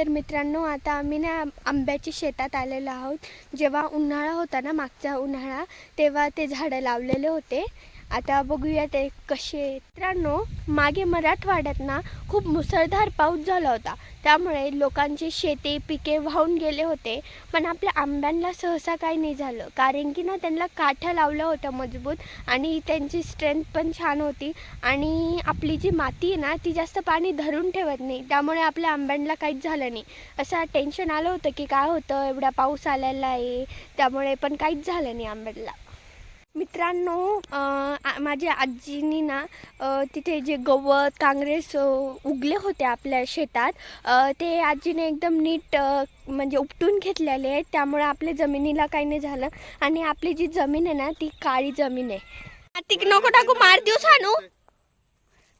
तर मित्रांनो आता आम्ही ना आंब्याची शेतात आलेलो आहोत. जेव्हा उन्हाळा होता ना मागचा उन्हाळा तेव्हा ते झाडं लावलेले होते. आता बघूया ते कसे मित्रांनो मागे मराठवाड्यात ना खूप मुसळधार पाऊस झाला होता. त्यामुळे लोकांची शेती पिके वाहून गेले होते. पण आपल्या आंब्यांना सहसा काही नाही झालं. कारण की ना त्यांना काठ्या लावल्या होत्या मजबूत आणि त्यांची स्ट्रेंथ पण छान होती. आणि आपली जी माती आहे ना ती जास्त पाणी धरून ठेवत नाही. त्यामुळे आपल्या आंब्यांना काहीच झालं नाही. असं टेन्शन आलं होतं की काय होतं? एवढा पाऊस आलेला आहे. त्यामुळे पण काहीच झालं नाही आंब्याला मित्रांनो माझ्या आजीनी ना तिथे जे गवत काँग्रेस उगले होते आपल्या शेतात ते आजीने एकदम नीट म्हणजे उपटून घेतलेले आहेत. त्यामुळे आपल्या जमिनीला काही नाही झालं. आणि आपली जी जमीन आहे ना ती काळी जमीन आहे. माती नको टाकू मार दिवस आणू.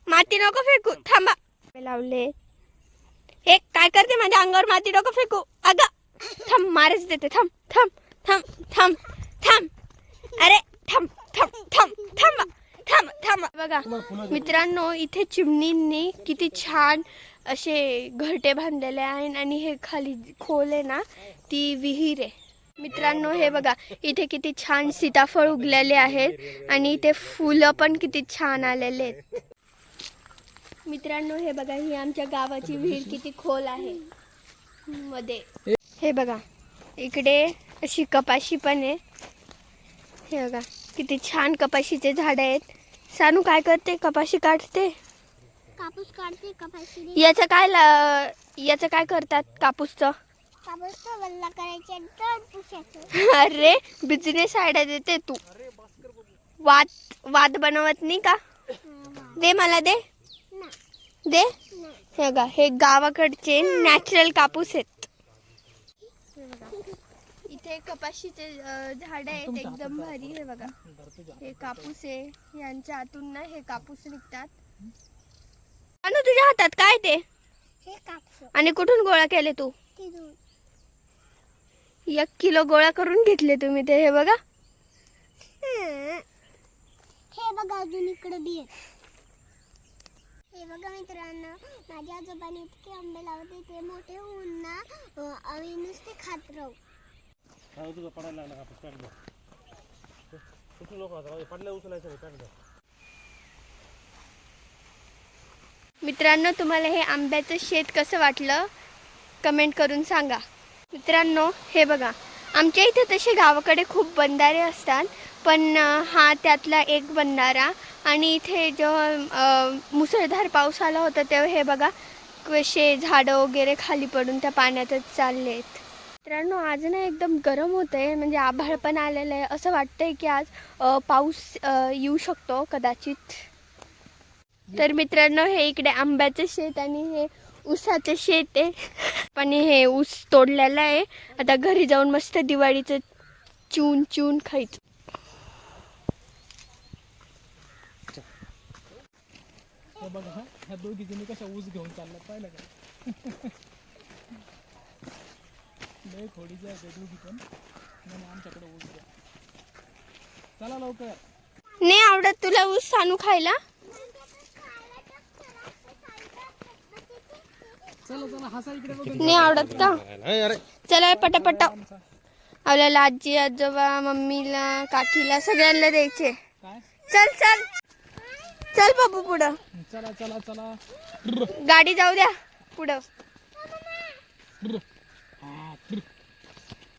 माती नको फेकू थांबा. लावले. हे काय करते माझ्या अंगावर माती नको फेकू? अगं थांब मारच देते. थांब थांब थांब थांब थांब. अरे थांब थांब थांब थांब थांब थांब. बघा मित्रांनो इथे चिमणींनी किती छान असे घरटे बांधलेले आहेत आणि हे खाली खोल आहे ना ती विहीर आहे. मित्रांनो हे बघा इथे किती छान सीताफळ उगलेले आहेत आणि इथे फुलं पण किती छान आलेले आहेत. मित्रांनो हे बघा ही आमच्या गावाची विहीर किती खोल आहे. मध्ये. हे बघा इकडे अशी कपाशी पण आहे. हे बघा. किती छान कपाशीचे झाड आहेत. सानू काय करते? कपाशी काढते? कापूस काढते कपाशी याचं काय याचं काय करतात कापूसचं? कापूस वल्ला करायचे अरे बिझनेस आयडिया देते तू. वाद वाद बनवत नाही का? दे मला दे. दे. हे हे गावाकडचे नॅचरल कापूस आहेत. इथे कपाशीचे झाड आहेत एकदम भारी हे बघा. हे कापूस आहे यांच्या आतून ना हे कापूस निघतात. आणि तुझ्या हातात काय ते? हे कापूस. आणि कुठून गोळा केले तू? एक किलो गोळा करून घेतले तुम्ही ते हे बघा. हे. बघा अजून इकडे बी हे बघा मित्रांनो माझ्या आजोबाने इतके आंबे लावते ते मोठे होऊन ना आम्ही नुसते खात राहू. काय पडायला लागला का पॅन्ट बघ उचलू नको आता पडल्या उचलायचं पॅन्ट बघ मित्रांनो तुम्हाला हे आंब्याचं शेत कसं वाटलं? कमेंट करून सांगा. मित्रांनो हे बघा. आमच्या इथे तसे गावाकडे खूप बंधारे असतात पण हा त्यातला एक बंधारा आणि इथे जेव्हा मुसळधार पाऊस आला होता तेव्हा हे बघा कसे झाडं वगैरे खाली पडून त्या पाण्यातच चालले आहेत मित्रांनो आज ना एकदम गरम होत आहे म्हणजे आभाळ पण आलेलं आहे. असं वाटतंय की आज पाऊस येऊ शकतो कदाचित. तर मित्रांनो हे इकडे आंब्याचं शेत आणि हे ऊसाचं शेत आहे. पण हे ऊस तोडलेलं आहे. आता घरी जाऊन मस्त दिवाळीचं चून चून खायचं. बघा ह्या दोघी जणी कशा ऊस घेऊन चालला पाहिलं का? लय खोडीचे आहे ते दोघी पण म्हणे आमच्याकडे ऊस द्या चला लवकर. नाही आवडत तुला ऊस सानू खायला? चला चला हसा इकडे बघून. नाही आवडत का? चला पटापटा. आपल्याला आजी आजोबा मम्मीला काकीला सगळ्यांना द्यायचे. काय? चल चल. चल बाबू पुढं. चला चला चला. गाडी जाऊ द्या. पुढं.